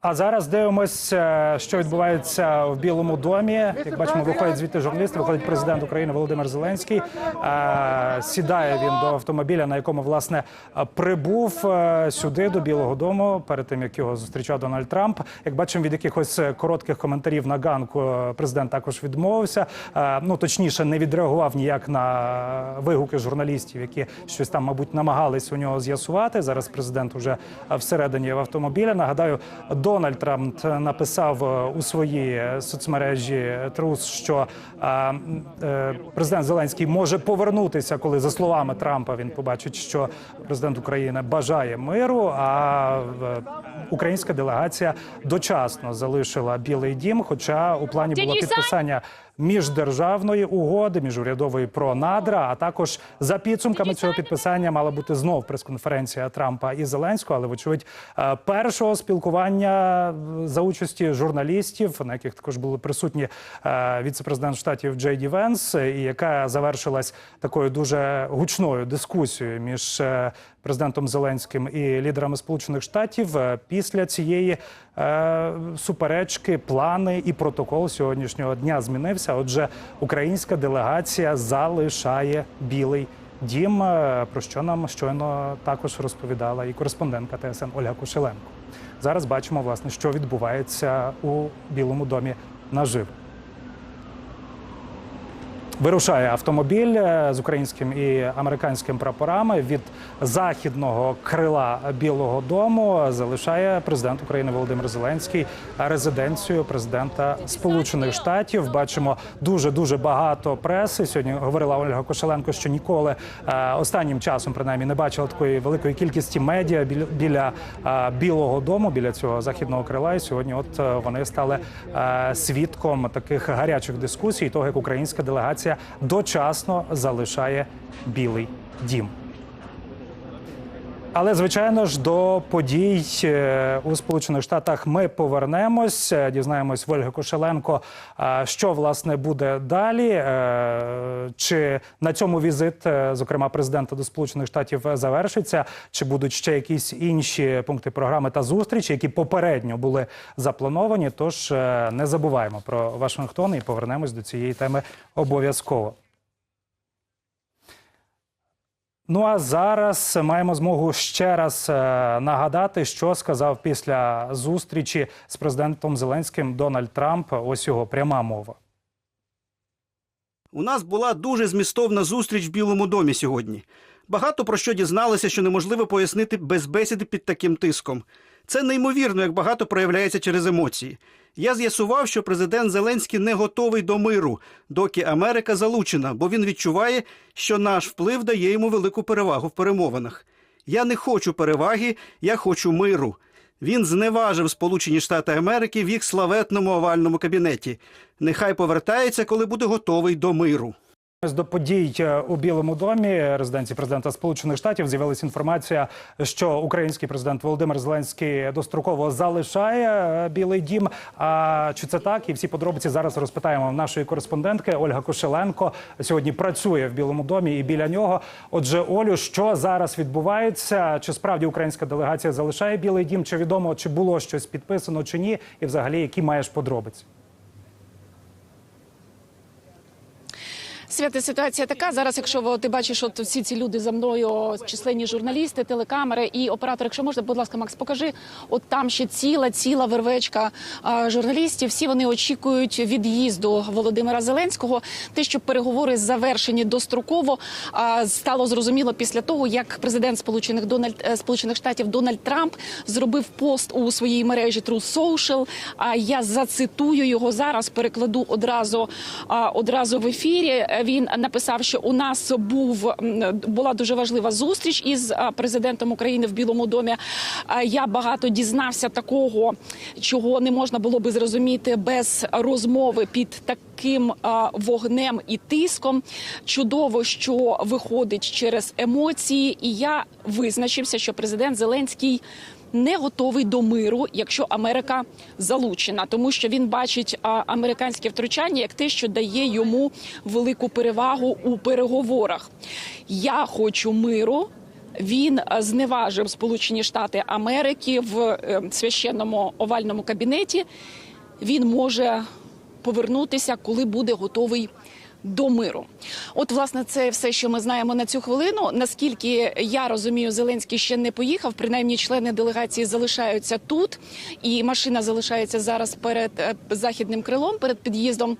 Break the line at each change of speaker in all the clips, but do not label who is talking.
А зараз дивимося, що відбувається в Білому домі. Як бачимо, виходять звідти журналісти. Виходить президент України Володимир Зеленський. Е, Сідає він до автомобіля, на якому власне прибув е, сюди до Білого Дому перед тим, як його зустрічав Дональд Трамп. Як бачимо, від якихось коротких коментарів на ганку е, президент також відмовився. Е, Ну точніше, не відреагував ніяк на вигуки журналістів, які щось там, мабуть, намагались у нього з'ясувати. Зараз президент уже всередині в автомобіля. Нагадаю, Дональд Трамп написав е, у своїй соцмережі Трус, що е, е, президент Зеленський може повернутися, коли за словами Трампа він побачить, що президент України бажає миру. А українська делегація дочасно залишила Білий Дім. Хоча у плані було підписання міждержавної угоди, міжурядової про надра. А також за підсумками цього підписання мала бути знов прес-конференція Трампа і Зеленського. Але вочевидь, е, першого спілкування е, за участі журналістів, на яких також були присутні е, віце-президент штатів Джей Ді Венс, і яка завершилась такою дуже гучною дискусією між президентом Зеленським і лідерами Сполучених Штатів. Е, Після цієї е, суперечки плани і протокол сьогоднішнього дня змінився. Отже, українська делегація залишає білий. Дім, е, про що нам щойно також розповідала і кореспондентка ТСН Ольга Кошеленко. Зараз бачимо, власне, що відбувається у Білому домі наживо. Вирушає автомобіль е, з українським і американським прапорами від західного крила Білого Дому. Залишає президент України Володимир Зеленський резиденцію президента Сполучених Штатів. Бачимо дуже дуже багато преси. Сьогодні говорила Ольга Кошеленко, що ніколи е, останнім часом принаймні не бачила такої великої кількості медіа біля, е, Білого Дому, біля цього західного крила. І сьогодні, от вони стали свідком таких гарячих дискусій, того як українська делегація дочасно залишає Білий Дім. Але звичайно ж до подій е, у Сполучених Штатах ми повернемось. е, Дізнаємось в Ольги Кошеленко, е, що власне буде далі. Чи на цьому візит, зокрема президента до Сполучених Штатів, завершиться, чи будуть ще якісь інші пункти програми та зустрічі, які попередньо були заплановані. Тож не забуваємо про Вашингтон і повернемось до цієї теми обов'язково. Ну а зараз маємо змогу ще раз е, нагадати, що сказав після зустрічі з президентом Зеленським Дональд Трамп. Ось його пряма мова.
У нас була дуже змістовна зустріч в Білому домі сьогодні. Багато про що дізналися, що неможливо пояснити без бесіди під таким тиском. Це неймовірно, як багато проявляється через емоції. Я з'ясував, що президент Зеленський не готовий до миру, доки Америка залучена, бо він відчуває, що наш вплив дає йому велику перевагу в перемовинах. Я не хочу переваги, я хочу миру. Він зневажив Сполучені Штати Америки в їх славетному овальному кабінеті. Нехай повертається, коли буде готовий до миру.
До подій е, у Білому домі резиденції президента Сполучених Штатів з'явилася інформація, що український президент Володимир Зеленський достроково залишає е, Білий Дім. А чи це так? І всі подробиці зараз розпитаємо в нашої кореспондентки Ольга Кошеленко. Сьогодні працює в Білому домі і біля нього. Отже, Олю, що зараз відбувається? Чи справді українська делегація залишає Білий Дім? Чи відомо, чи було щось підписано, чи ні? І взагалі, які маєш подробиці?
Свята ситуація така. Зараз, якщо ви- ти бачиш, от всі ці люди за мною, численні журналісти, телекамери і оператор, якщо можна, будь ласка, Макс, покажи. От там ще ціла, ціла вервечка а, журналістів. Всі вони очікують від'їзду Володимира Зеленського. Те, що переговори завершені достроково, а, стало зрозуміло після того, як президент Сполучених Дональд е, Сполучених Штатів Дональд Трамп зробив пост у своїй мережі Truth Social. А я зацитую його зараз. Перекладу одразу а, одразу в ефірі. Він написав, що у нас був була дуже важлива зустріч із президентом України в Білому домі. Я багато дізнався такого, чого не можна було би зрозуміти без розмови під таким вогнем і тиском. Чудово, що виходить через емоції, і я визначився, що президент Зеленський не готовий до миру, якщо Америка залучена, тому що він бачить американське втручання як те, що дає йому велику перевагу у переговорах. Я хочу миру. він е, зневажив Сполучені Штати Америки в е, священному овальному кабінеті. Він може повернутися, коли буде готовий. До миру, от власне це все, що ми знаємо на цю хвилину. Наскільки я розумію, Зеленський ще не поїхав. Принаймні, члени делегації залишаються тут, і машина залишається зараз перед е, західним крилом, перед під'їздом.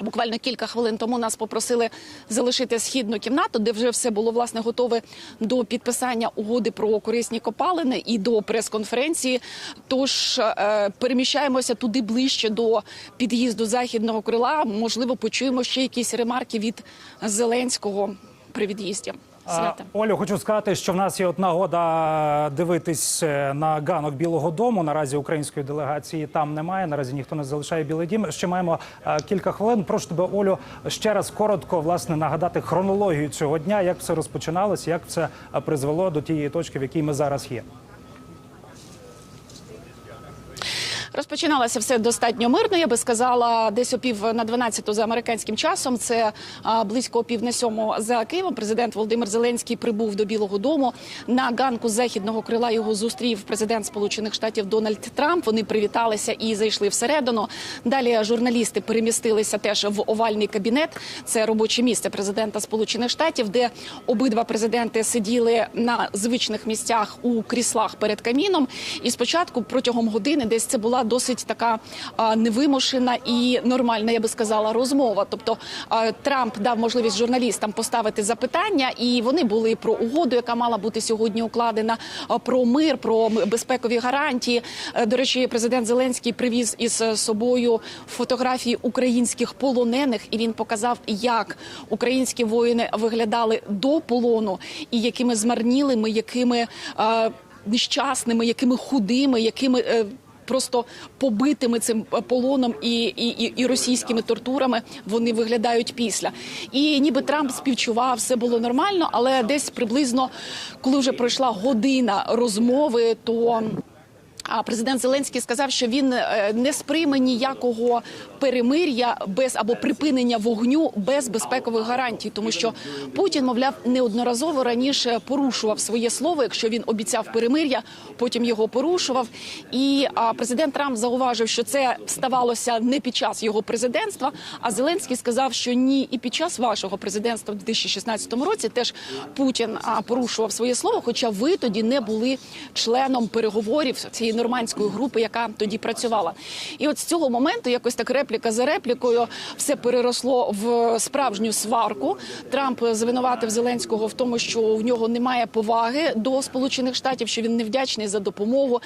Буквально кілька хвилин тому нас попросили залишити східну кімнату, де вже все було власне готове до підписання угоди про корисні копалини і до прес-конференції. Тож е, переміщаємося туди ближче до під'їзду західного крила. Можливо, почуємо ще якісь ремарки від Зеленського при від'їзді. Свята.
Олю, хочу сказати, що в нас є от нагода дивитись е, на ганок Білого Дому. Наразі української делегації там немає. Наразі ніхто не залишає Білий Дім. Ще маємо е, кілька хвилин. Прошу тебе, Олю, ще раз коротко власне нагадати хронологію цього дня, як все розпочиналося, як все е, призвело до тієї точки, в якій ми зараз є.
Розпочиналося все достатньо мирно. Я би сказала, десь о пів на 12 за американським часом. Це близько о пів на сьому за Києвом. Президент Володимир Зеленський прибув до Білого Дому. На ганку західного крила його зустрів президент Сполучених Штатів Дональд Трамп. Вони привіталися і зайшли всередину. Далі журналісти перемістилися теж в овальний кабінет. Це робоче місце президента Сполучених Штатів, де обидва президенти сиділи на звичних місцях у кріслах перед каміном. І спочатку протягом години десь це була досить така невимушена і нормальна, я би сказала, розмова. Тобто Трамп дав можливість журналістам поставити запитання, і вони були про угоду, яка мала бути сьогодні укладена, про мир, про безпекові гарантії. Е, До речі, президент Зеленський привіз із е, собою фотографії українських полонених, і він показав, як українські воїни виглядали до полону, і якими змарнілими, якими е, нещасними, якими худими, якими. Е, Просто побитими цим полоном і, і, і, російськими тортурами вони виглядають після. І ніби Трамп співчував, все було нормально, але десь приблизно, коли вже пройшла година розмови, то президент Зеленський сказав, що він е, не сприйме ніякого перемир'я без або припинення вогню без безпекових гарантій, тому що Путін, мовляв, неодноразово раніше порушував своє слово. Якщо він обіцяв перемир'я, потім його порушував. І президент Трамп зауважив, що це ставалося не під час його президентства. А Зеленський сказав, що ні, і під час вашого президентства в 2016 році теж Путін порушував своє слово. Хоча ви тоді не були членом переговорів цієї нормандської групи, яка тоді працювала. І от з цього моменту, якось так репліка за реплікою, все переросло в справжню сварку. Трамп звинуватив Зеленського в тому, що у нього немає поваги до Сполучених Штатів, що він невдячний за допомогу,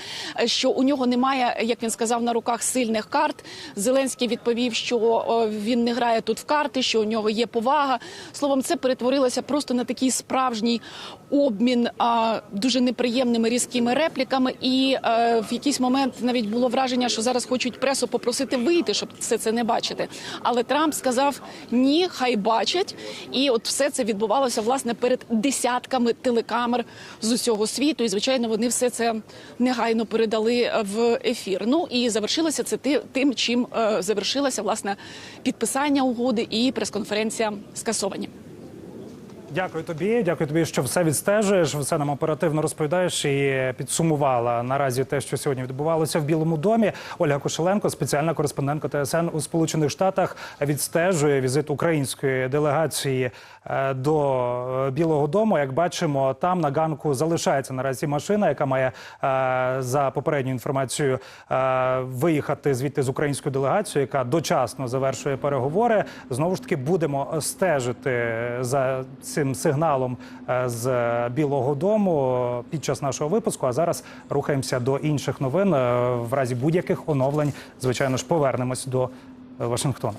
що у нього немає, як він сказав, на руках сильних карт. Зеленський відповів, що він не грає тут в карти, що у нього є повага. Словом, це перетворилося просто на такий справжній обмін а, дуже неприємними різкими репліками. І е, в якийсь момент навіть було враження, що зараз хочуть пресу попросити вийти, щоб все це не бачити. Але Трамп сказав ні, хай бачать. І от все це відбувалося власне перед десятками телекамер з усього світу. І звичайно, вони все це негайно передали в ефір. Ну і завершилося це тим, чим е, завершилося власне підписання угоди і прес-конференція скасовані.
Дякую тобі. Дякую тобі, що все відстежуєш. Все нам оперативно розповідаєш і підсумувала наразі те, що сьогодні відбувалося в Білому домі. Ольга Кошеленко, спеціальна кореспондентка ТСН у Сполучених Штатах, відстежує візит української делегації е, до е, Білого Дому. Як бачимо, там на ганку залишається наразі машина, яка має е, за попередньою інформацією е, виїхати звідти з українською делегацією, яка дочасно завершує переговори. Знову ж таки будемо стежити за цим сигналом е, з Білого Дому під час нашого випуску. А зараз рухаємося до інших новин. Е, В разі будь-яких оновлень, звичайно ж, повернемось до е, Вашингтона.